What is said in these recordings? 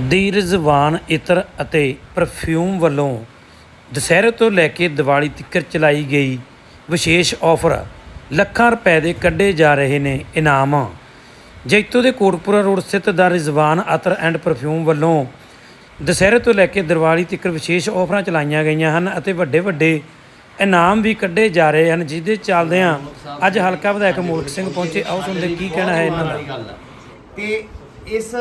ਦੀ ਰਿਜ਼ਵਾਨ ਇਤਰ ਅਤੇ ਪਰਫਿਊਮ ਵੱਲੋਂ ਦੁਸਹਿਰੇ ਤੋਂ ਲੈ ਕੇ ਦੀਵਾਲੀ ਤੱਕ ਚਲਾਈ ਗਈ ਵਿਸ਼ੇਸ਼ ਆਫਰ ਲੱਖਾਂ ਰੁਪਏ ਦੇ ਕੱਢੇ ਜਾ ਰਹੇ ਨੇ ਇਨਾਮ। ਜੈਤੋ ਦੇ ਕੋਟਪੁਰਾ ਰੋਡ ਸਥਿਤ ਦਾ ਰਿਜ਼ਵਾਨ ਅਤਰ ਐਂਡ ਪਰਫਿਊਮ ਵੱਲੋਂ ਦੁਸਹਿਰੇ ਤੋਂ ਲੈ ਕੇ ਦੀਵਾਲੀ ਤੱਕ ਵਿਸ਼ੇਸ਼ ਆਫਰਾਂ ਚਲਾਈਆਂ ਗਈਆਂ ਹਨ ਅਤੇ ਵੱਡੇ ਵੱਡੇ ਇਨਾਮ ਵੀ ਕੱਢੇ ਜਾ ਰਹੇ ਹਨ ਜਿਸ ਦੇ ਚੱਲਦਿਆਂ ਅੱਜ ਹਲਕਾ ਵਿਧਾਇਕ ਮੋਲਕ ਸਿੰਘ ਪਹੁੰਚੇ। ਆਓ ਸੁਣਦੇ ਕੀ ਕਹਿਣਾ ਹੈ ਇਹਨਾਂ ਦਾ। ਤੇ ਇਸ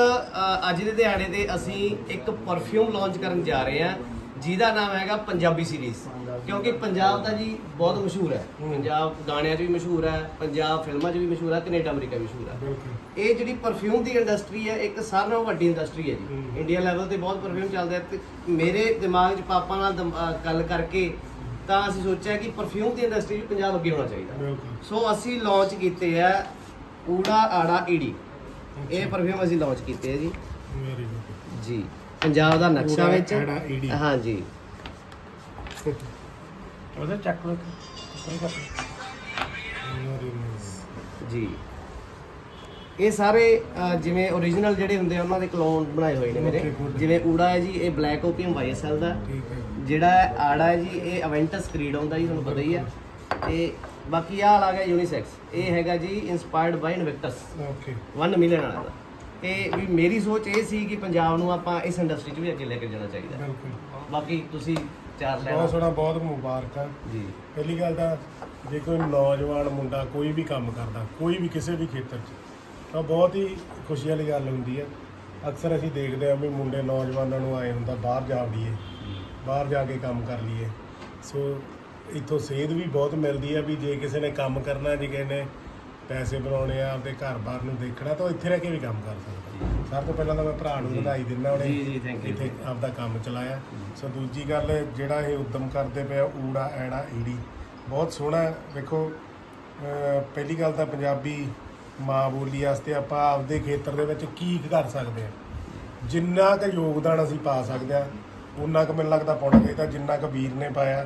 ਅੱਜ ਦੇ ਦਿਹਾੜੇ ਤੇ ਅਸੀਂ ਇੱਕ ਪਰਫਿਊਮ ਲਾਂਚ ਕਰਨ ਜਾ ਰਹੇ ਹਾਂ ਜਿਹਦਾ ਨਾਮ ਹੈਗਾ ਪੰਜਾਬੀ ਸੀਰੀਜ਼ ਕਿਉਂਕਿ ਪੰਜਾਬ ਦਾ ਜੀ ਬਹੁਤ ਮਸ਼ਹੂਰ ਹੈ। ਪੰਜਾਬ ਗਾਣਿਆਂ 'ਚ ਵੀ ਮਸ਼ਹੂਰ ਹੈ ਪੰਜਾਬ ਫਿਲਮਾਂ 'ਚ ਵੀ ਮਸ਼ਹੂਰ ਹੈ ਕੈਨੇਡਾ ਅਮਰੀਕਾ ਵੀ ਮਸ਼ਹੂਰ ਹੈ। ਇਹ ਜਿਹੜੀ ਪਰਫਿਊਮ ਦੀ ਇੰਡਸਟਰੀ ਹੈ ਇੱਕ ਸਾਰਿਆਂ ਨਾਲੋਂ ਵੱਡੀ ਇੰਡਸਟਰੀ ਹੈ ਜੀ। ਇੰਡੀਆ ਲੈਵਲ ਤੇ ਬਹੁਤ ਪਰਫਿਊਮ ਚੱਲਦਾ ਹੈ ਤੇ ਮੇਰੇ ਦਿਮਾਗ 'ਚ ਪਾਪਾ ਨਾਲ ਗੱਲ ਕਰਕੇ ਤਾਂ ਅਸੀਂ ਸੋਚਿਆ ਕਿ ਪਰਫਿਊਮ ਦੀ ਇੰਡਸਟਰੀ 'ਚ ਪੰਜਾਬ ਅੱਗੇ ਹੋਣਾ ਚਾਹੀਦਾ। ਸੋ ਅਸੀਂ ਲਾਂਚ ਕੀਤੇ ਆ ਊੜਾ ਆੜਾ ਈੜੀ। ਇਹ ਪਰਫਿਊਮ ਅਸੀਂ ਲਾਂਚ ਕੀਤੇ ਆ ਜੀ। ਜੀ ਪੰਜਾਬ ਦਾ ਨਕਸ਼ਾ ਵਿੱਚ। ਉਹਦਾ ਚੱਕ ਲੋ ਜੀ। ਇਹ ਸਾਰੇ ਅ, ਜਿਵੇਂ origignal ਜਿਹੜੇ ਹੁੰਦੇ ਆ ਉਹਨਾਂ ਦੇ ਕਲੋਨ ਬਣਾਏ ਹੋਏ ਨੇ ਮੇਰੇ। Okay, good. ਜਿਵੇਂ ਊੜਾ ਹੈ ਜੀ ਇਹ ਬਲੈਕ ਓਪੀਅਮ ਵਾਈਐਸਐਲ ਦਾ। ਠੀਕ ਹੈ ਜਿਹੜਾ ਹੈ ਆੜਾ ਹੈ ਜੀ ਇਹ ਅਵੈਂਟਸ ਕਰੀਡ ਹੁੰਦਾ ਜੀ ਤੁਹਾਨੂੰ ਪਤਾ ਹੀ ਹੈ। ਤੇ ਬਾਕੀ ਆਹ ਵਾਲਾ ਹੈਗਾ ਯੂਨੀਸੈਕਸ ਇਹ ਹੈਗਾ ਜੀ inspired by Invictus okay 1 million ਵਾਲਾ ਦਾ। ਤੇ ਵੀ ਮੇਰੀ ਸੋਚ ਇਹ ਸੀ ਕਿ ਪੰਜਾਬ ਨੂੰ ਆਪਾਂ ਇਸ ਇੰਡਸਟਰੀ 'ਚ ਵੀ ਅੱਗੇ ਲੈ ਕੇ ਜਾਣਾ ਚਾਹੀਦਾ। ਬਿਲਕੁਲ। ਬਾਕੀ ਤੁਸੀਂ ਚਾਰ ਬਹੁਤ ਲੈਣਾ ਸੋਹਣਾ ਬਹੁਤ ਮੁਬਾਰਕਾਂ ਜੀ। ਪਹਿਲੀ ਗੱਲ ਤਾਂ ਜੇ ਕੋਈ ਨੌਜਵਾਨ ਮੁੰਡਾ ਕੋਈ ਵੀ ਕੰਮ ਕਰਦਾ ਕੋਈ ਵੀ ਕਿਸੇ ਵੀ ਖੇਤਰ 'ਚ ਤਾਂ ਬਹੁਤ ਹੀ ਖੁਸ਼ੀ ਵਾਲੀ ਗੱਲ ਹੁੰਦੀ ਹੈ ਅਕਸਰ ਅਸੀਂ ਦੇਖਦੇ ਹਾਂ ਵੀ ਮੁੰਡੇ ਨੌਜਵਾਨਾਂ ਨੂੰ ਆਏ ਹੁੰਦਾ ਬਾਹਰ ਜਾ ਵੜੀਏ ਬਾਹਰ ਜਾ ਕੇ ਕੰਮ ਕਰ ਲਈਏ। ਸੋ ਇੱਥੋਂ ਸੇਧ ਵੀ ਬਹੁਤ ਮਿਲਦੀ ਹੈ ਵੀ ਜੇ ਕਿਸੇ ਨੇ ਕੰਮ ਕਰਨਾ ਜੇ ਕਿਸੇ ਨੇ ਪੈਸੇ ਬਣਾਉਣੇ ਆ ਆਪਦੇ ਘਰ-ਬਾਰ ਨੂੰ ਦੇਖਣਾ ਤਾਂ ਉਹ ਇੱਥੇ ਰਹਿ ਕੇ ਵੀ ਕੰਮ ਕਰ ਸਕਦਾ। ਸਭ ਤੋਂ ਪਹਿਲਾਂ ਤਾਂ ਮੈਂ ਭਰਾ ਨੂੰ। ਵਧਾਈ ਦਿੰਦਾ ਉਹਨੇ ਜੀ, ਜੀ, thank you, ਇੱਥੇ ਆਪਦਾ ਕੰਮ ਚਲਾਇਆ। ਸੋ ਦੂਜੀ ਗੱਲ ਜਿਹੜਾ ਇਹ ਉਦਮ ਕਰਦੇ ਪਿਆ ਊੜਾ ਐੜਾ ਈੜੀ ਬਹੁਤ ਸੋਹਣਾ ਹੈ। ਵੇਖੋ ਅਹ ਪਹਿਲੀ ਗੱਲ ਤਾਂ ਪੰਜਾਬੀ ਮਾਂ ਬੋਲੀ ਵਾਸਤੇ ਆਪਾਂ ਆਪਦੇ ਖੇਤਰ ਦੇ ਵਿੱਚ ਕੀ ਕਰ ਸਕਦੇ ਹਾਂ ਜਿੰਨਾ ਕੁ ਯੋਗਦਾਨ ਅਸੀਂ ਪਾ ਸਕਦੇ ਹਾਂ ਉਨਾ ਕੁ ਮੈਨੂੰ ਲੱਗਦਾ ਪਾਉਣਾ ਚਾਹੀਦਾ ਜਿੰਨਾ ਕੁ ਵੀਰ ਨੇ ਪਾਇਆ।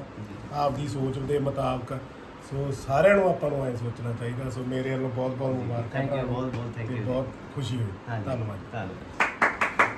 ਆਪਦੀ ਸੋਚ ਦੇ ਮੁਤਾਬਕ। ਸੋ ਸਾਰਿਆਂ ਨੂੰ ਆਪਾਂ ਨੂੰ ਐ ਸੋਚਣਾ ਚਾਹੀਦਾ। ਸੋ ਮੇਰੇ ਵੱਲੋਂ ਬਹੁਤ ਬਹੁਤ ਮੁਬਾਰਕਾਂ ਥੈਂਕ ਯੂ। ਬਹੁਤ ਬਹੁਤ ਥੈਂਕ ਤੇ ਯੂ ਬਹੁਤ ਖੁਸ਼ੀ ਹੋਈ। ਧੰਨਵਾਦ। ਧੰਨਵਾਦ।